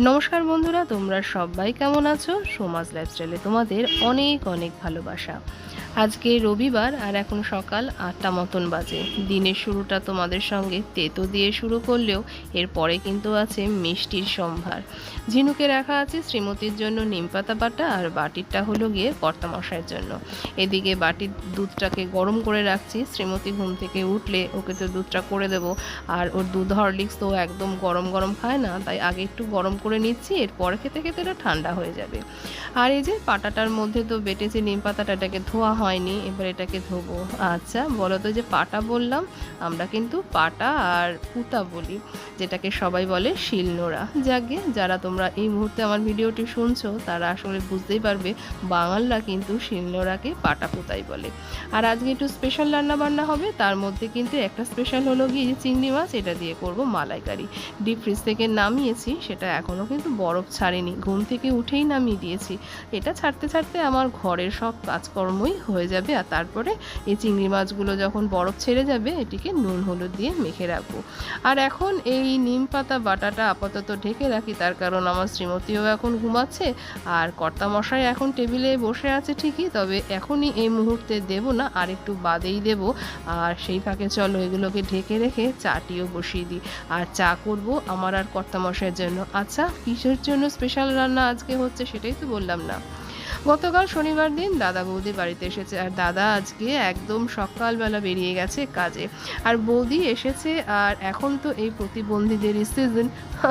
নমস্কার বন্ধুরা তোমরা সবাই কেমন আছো? সোমাজ লাইফস্টাইলে তোমাদের অনেক অনেক ভালোবাসা। আজকে রবিবার আর এখন সকাল আটটা মতন বাজে। দিনের শুরুটা তোমাদের সঙ্গে তেতো দিয়ে শুরু করলেও এরপরে কিন্তু আছে মিষ্টির সম্ভার। ঝিনুকে রাখা আছে শ্রীমতীর জন্য নিমপাতা বাটা আর বাটিরটা হলো গিয়ে কর্তামশাইয়ের জন্য। এদিকে বাটির দুধটাকে গরম করে রাখছি। শ্রীমতী ঘুম থেকে উঠলে ওকে তো দুধটা করে দেবো। আর ওর দুধ হরলিক্স তো একদম গরম গরম খায় না, তাই আগে একটু গরম করে নিচ্ছি, এরপরে খেতে খেতে এটা ঠান্ডা হয়ে যাবে। আর এই যে পাটাটার মধ্যে তো বেটেছে নিম পাতাটা ধোয়া হয়নি, এবার এটাকে ধোবো। আচ্ছা বলো তো যে পাটা বললাম, আমরা কিন্তু পাটা আর পুতা বলি, যেটাকে সবাই বলে শিলনোড়া যাকে যারা তোমরা এই মুহূর্তে আমার ভিডিওটি শুনছো, তারা আসলে বুঝতেই পারবে, বাঙালরা কিন্তু শিলনোড়াকে পাটা পুতাই বলে। আর আজকে একটু স্পেশাল রান্না বান্না হবে, তার মধ্যে কিন্তু একটা স্পেশাল হলো গিয়ে চিংড়ি মাছ, এটা দিয়ে করব মালাইকারি। ডিপ ফ্রিজ থেকে নামিয়েছি, সেটা এখনও কিন্তু বরফ ছাড়েনি, ঘুম থেকে উঠেই নামিয়ে দিয়েছি। এটা ছাড়তে ছাড়তে আমার ঘরের সব কাজকর্মই হয়ে যাবে আর তারপরে এই চিংড়ি মাছগুলো যখন বরফ ছেড়ে যাবে, এটিকে নুন, হলুদ দিয়ে মেখে রাখব। আর এখন এই নিম পাতা বাটাটা আপাতত ঢেকে রাখি, তার কারণ আমার শ্রীমতীও এখন ঘুমাচ্ছে আর কর্তামশাই এখন টেবিলে বসে আছে ঠিকই, তবে এখনই এই মুহূর্তে দেব না, আর একটু বাদেই দেব। আর সেই ফাঁকে চলো, এগুলোকে ঢেকে রেখে চাটিও বসিয়ে দিই। আর চা করব আমার আর কর্তামশাইয়ের জন্য। আচ্ছা কিসের জন্য স্পেশাল রান্না আজকে হচ্ছে সেটাই তো বললাম না। গতকাল শনিবার দিন দাদা বৌদি বাড়িতে এসেছে। আর দাদা আজকে একদম সকালবেলা বেরিয়ে গেছে কাজে। আর বৌদি এসেছে আর এখন তো এই প্রতিবন্ধীদের সিজন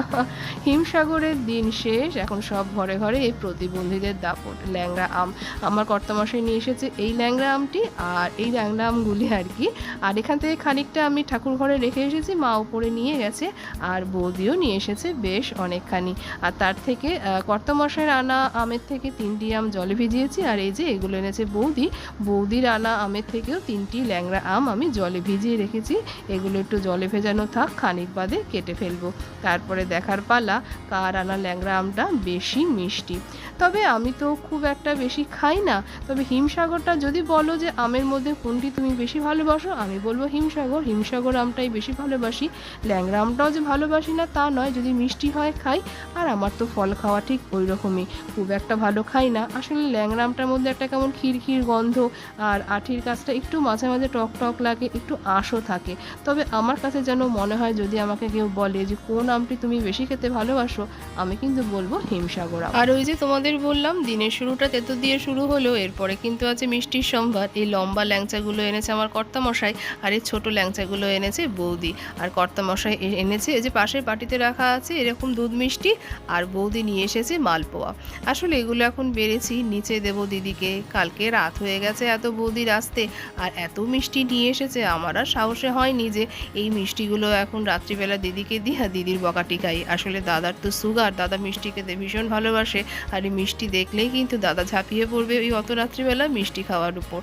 হিমসাগরের দিন শেষ, এখন সব ঘরে ঘরে এই প্রতিবন্ধীদের দাপট, ল্যাংড়া আম। আমার কর্তামশাই নিয়ে এসেছে এই ল্যাংড়া আমটি আর এই ল্যাংড়া আমগুলি আর কি। আর এখান থেকে খানিকটা আমি ঠাকুর ঘরে রেখে এসেছি, মা উপরে নিয়ে গেছে আর বৌদিও নিয়ে এসেছে বেশ অনেকখানি। আর তার থেকে কর্তামশাইয়ের আনা আমের থেকে তিনটি আম জলে ভিজিয়েছি আর এই যে এগুলো এনেছে বৌদি। বৌদির আনা আমের থেকেও তিনটি ল্যাংড়া আম আমি জলে ভিজিয়ে রেখেছি। এগুলো একটু জলে ভেজানো থাক, খানিক বাদে কেটে ফেলব। তারপরে দেখার পালা, কার আনা ল্যাংড়া আমটা বেশি মিষ্টি। তবে আমি তো খুব একটা বেশি খাই না। তবে হিমসাগরটা যদি বলো যে আমের মধ্যে কোনটি তুমি বেশি ভালোবাসো, আমি বলব হিমসাগর। হিমসাগর আমটাই বেশি ভালোবাসি। ল্যাংড়া আমটাও যে ভালোবাসি না তা নয়, যদি মিষ্টি হয় খাই। আর আমার তো ফল খাওয়া ঠিক ওই রকমই খুব একটা ভালো খাই না। আসলে ল্যাংড়া আমটার মধ্যে একটা কেমন ক্ষীর গন্ধ আর আঠির কাজটা একটু মাঝে মাঝে টক টক লাগে, একটু আঁশও থাকে। তবে আমার কাছে যেন মনে হয় যদি আমাকে কেউ বলে যে, কোন আমটি তুমি বেশি খেতে ভালোবাসো? আমি কিন্তু বলব হিমসাগর আর ওই যে তোমাদের বললাম, দিনের শুরুটা তেতো দিয়ে শুরু হলো এরপরে কিন্তু আছে মিষ্টির সম্ভার। এই লম্বা ল্যাংচাগুলো এনেছে আমার কর্তামশাই আর এই ছোটো ল্যাংচাগুলো এনেছে বৌদি। আর কর্তামশাই এনেছে এই যে পাশের বাটিতে রাখা আছে এরকম দুধ মিষ্টি আর বৌদি নিয়ে এসেছে মালপোয়া। আসলে এগুলো এখন বেড়েছি নিচে দেব দিদিকে। কালকে রাত হয়ে গেছে এত বৌদির আসতে আর এত মিষ্টি নিয়ে এসেছে আমার আর সাহসে হয়নি যে এই মিষ্টিগুলো এখন রাত্রিবেলা দিদিকে দিই আর দিদির বকাটি খাই। আসলে দাদার তো সুগার দাদা মিষ্টি খেতে ভীষণ ভালোবাসে আর এই মিষ্টি দেখলেই কিন্তু দাদা ঝাঁপিয়ে পড়বে ওই অত রাত্রিবেলা মিষ্টি খাওয়ার উপর।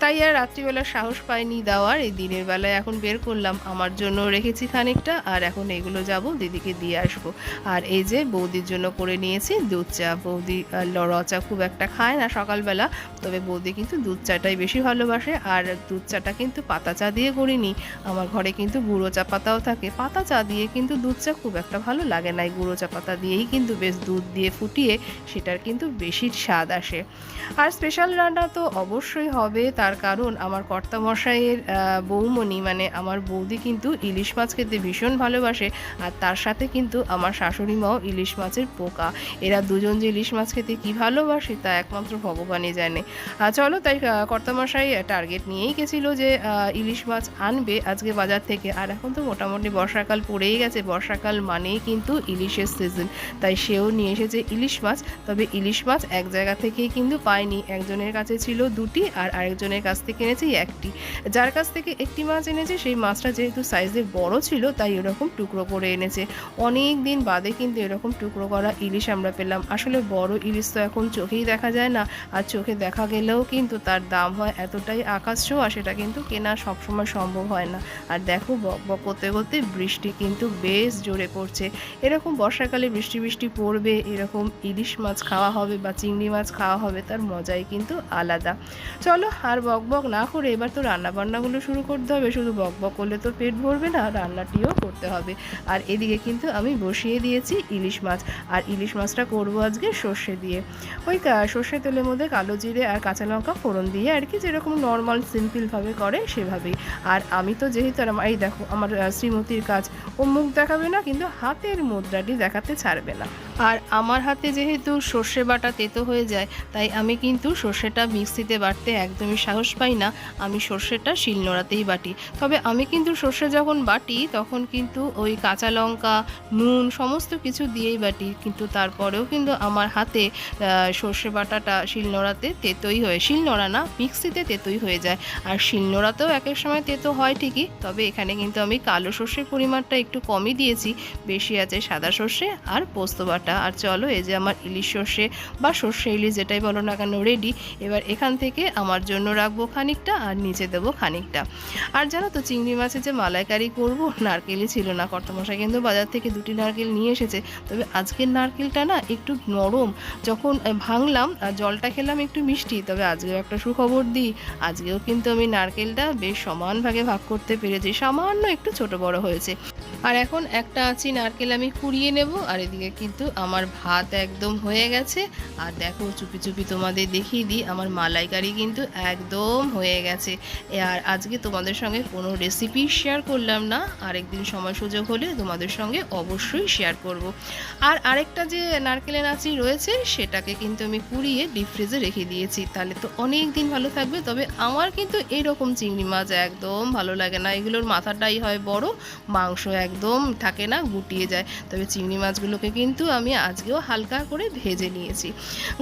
তাই আর রাত্রিবেলা সাহস পাইনি দেওয়ার এই দিনের বেলায় এখন বের করলাম। আমার জন্য রেখেছি খানিকটা আর এখন এগুলো যাব দিদিকে দিয়ে আসব। আর এই যে বৌদির জন্য করে নিয়েছি দুধ চা। বৌদি আহ, ল- র চা খুব একটা খায় না সকালবেলা। তবে বৌদি কিন্তু দুধ চাটাই বেশি ভালোবাসে আর দুধ চাটা কিন্তু পাতা চা দিয়ে করিনি। আমার ঘরে কিন্তু গুঁড়ো চা পাতাও থাকে। পাতা চা দিয়ে কিন্তু দুধ চা খুব একটা ভালো লাগে না। এই গুঁড়ো চা পাতা দিয়েই কিন্তু বেশ দুধ দিয়ে ফুটিয়ে সেটার কিন্তু বেশি স্বাদ আসে। আর স্পেশাল রান্না তো অবশ্যই হবে। তার কারণ আমার কর্তামশাইয়ের বৌমণি মানে আমার বৌদি কিন্তু ইলিশ মাছ খেতে ভীষণ ভালোবাসে। আর তার সাথে কিন্তু আমার শাশুড়ি মাও ইলিশ মাছের পোকা। এরা দুজন যে ইলিশ মাছ খেতে কী ভালোবাসে তা একমাত্র ভগবানই জানে। চলো তাই কর্তামশাই টার্গেট নিয়েই গেছিল যে ইলিশ মাছ আনবে আজকে বাজার থেকে। আর এখন তো মোটামুটি বর্ষাকাল পড়েই গেছে। বর্ষাকাল মানেই কিন্তু ইলিশের সিজন তাই সেও নিয়ে এসেছে ইলিশ মাছ। তবে ইলিশ মাছ এক জায়গা থেকেই কিন্তু পায়নি। একজনের কাছে ছিল দুটি আর আরেকজনের কাছ থেকে এনেছে একটি। যার কাছ থেকে একটি মাছ এনেছে, সেই মাছটা যেহেতু সাইজে বড় ছিল, তাই এরকম টুকরো করে এনেছে। অনেক দিন বাদে কিন্তু এরকম টুকরো করা ইলিশ আমরা পেলাম। আসলে বড় ইলিশ তো এখন চোখেই দেখা যায় না। আর চোখে দেখা গেলেও কিন্তু তার দাম হয় এতটাই আকাশ ছোঁয়া, সেটা কিন্তু কেনা সবসময় সম্ভব হয় না। আর দেখো বক করতে করতে বৃষ্টি কিন্তু বেশ জোরে পড়ছে। এরকম বর্ষাকালে বৃষ্টি বৃষ্টি পড়বে, এরকম ইলিশ মাছ খাওয়া হবে বা চিংড়ি মাছ খাওয়া হবে, তার মজাই কিন্তু আলাদা। চলো আর বক বক না করে এবার তো রান্না বান্নাগুলো শুরু করতে হবে। শুধু বক বক করলে তো পেট ভরবে না, রান্নাটিও করতে হবে। আর এদিকে কিন্তু আমি বসিয়ে দিয়েছি ইলিশ মাছ। আর ইলিশ মাছটা করব আজকে সর্ষে দিয়ে। ওই সর্ষে তেলের মধ্যে কালো জিরে আর কাঁচা লঙ্কা ফোড়ন দিয়ে আর কি যেরকম নর্মাল সিম্পলভাবে করে সেভাবেই। আর আমি তো যেহেতু আমার- এই দেখো, আমার শ্রীমতীর কাজ। ও মুখ দেখাবে না, কিন্তু হাতের মুদ্রাটি দেখাতে ছাড়বে না। আর আমার হাতে যেহেতু সর্ষে বাটা তেতো হয়ে যায়, তাই আমি কিন্তু সর্ষেটা মিক্সিতে বাটতে একদমই সাহস পাই না। আমি সর্ষেটা শিলনোড়াতেই বাটি। তবে আমি কিন্তু সর্ষে যখন বাটি, তখন কিন্তু ওই কাঁচা লঙ্কা, নুন সমস্ত কিছু দিয়েই বাটি। কিন্তু তারপরেও কিন্তু আমার হাতে সর্ষে বাটাটা শিলনোড়াতে তেতোই হয়ে শিলনোড়া না, মিক্সিতে তেতোই হয়ে যায়। আর শিলনোড়াতেও এক এক সময় তেতো হয় ঠিকই, তবে এখানে কিন্তু আমি কালো সর্ষের পরিমাণটা একটু কমই দিয়েছি। বেশি আছে সাদা সর্ষে আর পোস্ত বাটা। আর চলো, এই যে আমার ইলিশ সর্ষে বা সর্ষে ইলিশ যেটাই বলো না কেন রেডি এবার এখান থেকে আমার জন্য রাখব খানিকটা আর নিচে দেবো খানিকটা। আর জানো তো, চিংড়ি মাছের যে মালাইকারি করব, নারকেলই ছিল না। কর্তমশাই কিন্তু বাজার থেকে দুটি নারকেল নিয়ে এসেছে। তবে আজকের নারকেলটা না একটু নরম। যখন ভাঙলাম আর জলটা খেলাম একটু মিষ্টি, তবে আজকেও একটা সুখবর দিই। আজকেও কিন্তু আমি নারকেলটা বেশ সমান ভাগে ভাগ করতে পেরেছি। সামান্য একটু ছোট বড় হয়েছে। আর এখন একটা আছি নারকেল আমি কুড়িয়ে নেব। আর এদিকে কিন্তু আমার ভাত একদম হয়ে গেছে। আর দেখো, চুপি চুপি তোমাদের দেখিয়ে দিই, আমার মালাইকারি কিন্তু একদম হয়ে গেছে। আর আজকে তোমাদের সঙ্গে কোনো রেসিপি শেয়ার করলাম না। আরেকদিন সময় সুযোগ হলে তোমাদের সঙ্গে অবশ্যই শেয়ার করব। আর আরেকটা যে নারকেলের নাচি রয়েছে, সেটাকে কিন্তু আমি কুড়িয়ে ডিপ ফ্রিজে রেখে দিয়েছি। তাহলে তো অনেক দিন ভালো থাকবে, তবে আমার কিন্তু এরকম চিংড়ি মাছ একদম ভালো লাগে না। এগুলোর মাথাটাই হয় বড়, মাংস একদম থাকে না, গুটিয়ে যায়। তবে চিংড়ি মাছগুলোকে কিন্তু আমি আজকেও হালকা করে ভেজে নিয়েছি।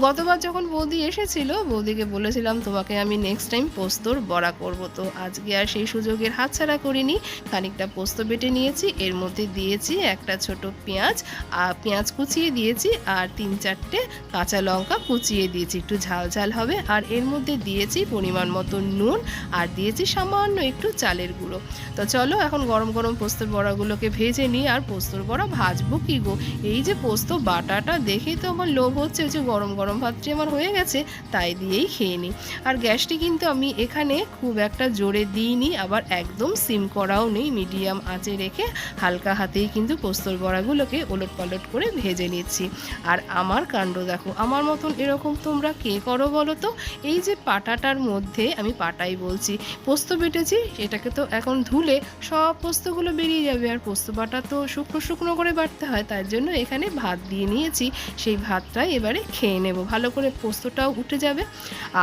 গতবার যখন বৌদি এসেছিল, বৌদিকে বলেছিলাম, তোমাকে আমি নেক্সট টাইম পোস্তর বড়া করব। তো আজকে আর সেই সুযোগের হাতছাড়া করিনি। খানিকটা পোস্ত বেটে নিয়েছি, এর মধ্যে দিয়েছি একটা ছোট পেঁয়াজ আর পেঁয়াজ কুচিয়ে দিয়েছি আর তিন চারটে কাঁচা লঙ্কা কুচিয়ে দিয়েছি। একটু ঝাল ঝাল হবে। আর এর মধ্যে দিয়েছি পরিমাণ মতো নুন আর দিয়েছি সামান্য একটু চালের গুঁড়ো। তো চলো এখন গরম গরম পোস্তর বড়াগুলোকে ভেজে নিই। আর পোস্তর বড়া ভাজবো কি গো? এই যে পোস্ত বাটাটা দেখেই তো আমার লোভ হচ্ছে যে গরম গরম ভাতটি আমার হয়ে গেছে, তাই দিয়েই খেয়ে নিই। আর গ্যাসটি কিন্তু আমি এখানে খুব একটা জোরে দিইনি, আবার একদম সিম করাও নেই, মিডিয়াম আঁচে রেখে হালকা হাতেই কিন্তু পোস্তর বড়াগুলোকে ওলট পালট করে ভেজে নিচ্ছি। আর আমার কাণ্ড দেখো, আমার মতন এরকম তোমরা কে করো বলো তো? এই যে পাটাটার মধ্যে আমি পাটাই বলছি, পোস্ত বেটেছি, এটাকে তো এখন ধুলে সব পোস্তগুলো বেরিয়ে যাবে, আর পোস্ত বাটা তো শুকনো শুকনো করে বাটতে হয়, তার জন্য এখানে ভাত দিয়ে নিয়েছি, সেই ভাতটাই এবারে খেয়ে নেব। ভালো করে পোস্তটাও উঠে যাবে।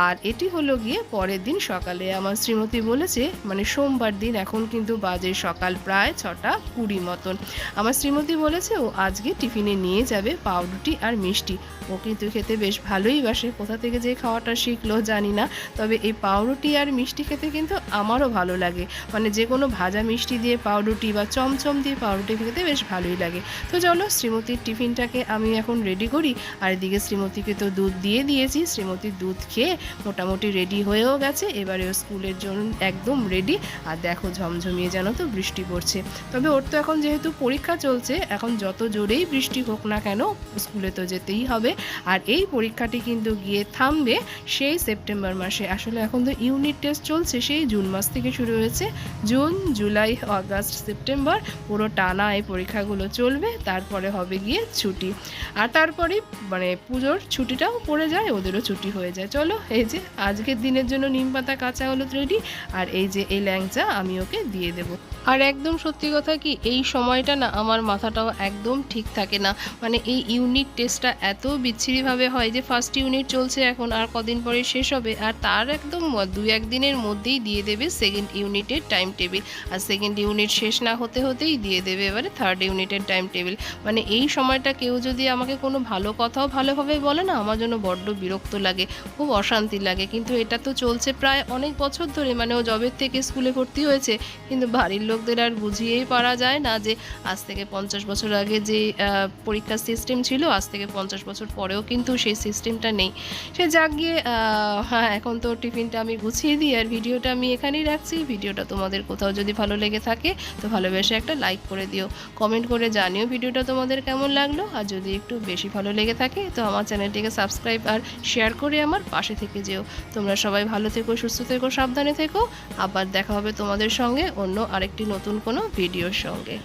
আর এটি হলো গিয়ে পরের দিন সকালে। আমার শ্রীমতী বলেছে মানে সোমবার দিন, এখন কিন্তু বাজে সকাল প্রায় ছটা কুড়ি মতন। আমার শ্রীমতী বলেছে, ও আজকে টিফিনে নিয়ে যাবে পাউরুটি আর মিষ্টি। ও কিন্তু খেতে বেশ ভালোই বাসে। কোথা থেকে যে খাওয়াটা শিখলো জানি না। তবে এই পাউরুটি আর মিষ্টি খেতে কিন্তু আমারও ভালো লাগে। মানে যে কোনো ভাজা মিষ্টি দিয়ে পাউরুটি বা চমচম দিয়ে পাউরুটি খেতে বেশ ভালোই লাগে। তো চলো, শ্রীমতীর টিফিনটাকে আমি এখন রেডি করি। আর এদিকে শ্রীমতীকে তো দুধ দিয়ে দিয়েছি। শ্রীমতীর দুধ খেয়ে মোটামুটি রেডি হয়েও গেছে। এবারে স্কুলের জন্য একদম রেডি আর দেখো ঝমঝমিয়ে যেন তো বৃষ্টি পড়ছে। তবে ওর তো এখন যেহেতু পরীক্ষা চলছে, এখন যত জোরেই বৃষ্টি হোক না কেন স্কুলে তো যেতেই হবে। আর এই পরীক্ষাটি কিন্তু গিয়ে থামবে সেই সেপ্টেম্বর মাসে। আসলে এখন তো ইউনিট টেস্ট চলছে, সেই জুন মাস থেকে শুরু হয়েছে। জুন, জুলাই আগস্ট সেপ্টেম্বর পুরো টানা এই পরীক্ষাগুলো চলবে। তারপরে হবে গিয়ে ছুটি। আর তারপরে মানে পুজোর ছুটিটাও পড়ে যায়, ওদেরও ছুটি হয়ে যায়। চলো, এই যে আজকের দিনের জন্য নিম পাতা, কাঁচা হলুদ রেডি আর এই যে এই ল্যাংচা, আমি ওকে দিয়ে দেবো। আর একদম সত্যি কথা কি, এই সময়টা না আমার মাথাটাও একদম ঠিক থাকে না। মানে এই ইউনিট টেস্টটা এত বিচ্ছিরিভাবে হয় যে ফার্স্ট ইউনিট চলছে এখন, আর কদিন পরে শেষ হবে, আর তার একদম দু একদিনের মধ্যেই দিয়ে দেবে সেকেন্ড ইউনিটের টাইম টেবিল আর সেকেন্ড ইউনিট শেষ না হতে হতেই দিয়ে দেবে এবারে থার্ড ইউনিটের টাইম টেবিল মানে এই সময়টা কেউ যদি আমাকে কোনো ভালো কথাও ভালোভাবে বলে না, আমার জন্য বড্ড বিরক্ত লাগে, খুব অশান্তি লাগে। কিন্তু এটা তো চলছে প্রায় অনেক বছর ধরে মানে ও জবের থেকে স্কুলে ভর্তি হয়েছে, কিন্তু বাড়ির লোক লোকদের আর বুঝিয়েই পারা যায় না যে আজ থেকে পঞ্চাশ বছর আগে যে পরীক্ষার সিস্টেম ছিল, আজ থেকে পঞ্চাশ বছর পরেও কিন্তু সেই সিস্টেমটা নেই। সে যাক গিয়ে হ্যাঁ এখন তো টিফিনটা আমি গুছিয়ে দিই আর ভিডিওটা আমি এখানেই রাখছি। ভিডিওটা তোমাদের কোথাও যদি ভালো লেগে থাকে, তো ভালোবেসে একটা লাইক করে দিও। কমেন্ট করে জানিও ভিডিওটা তোমাদের কেমন লাগল। আর যদি একটু বেশি ভালো লেগে থাকে, তো আমার চ্যানেলটিকে সাবস্ক্রাইব আর শেয়ার করে আমার পাশে থেকে যেও। তোমরা সবাই ভালো থেকো, সুস্থ থেকো, সাবধানে থেকো। আবার দেখা হবে তোমাদের সঙ্গে অন্য আরেকটি নতুন কোনো ভিডিওর সঙ্গে।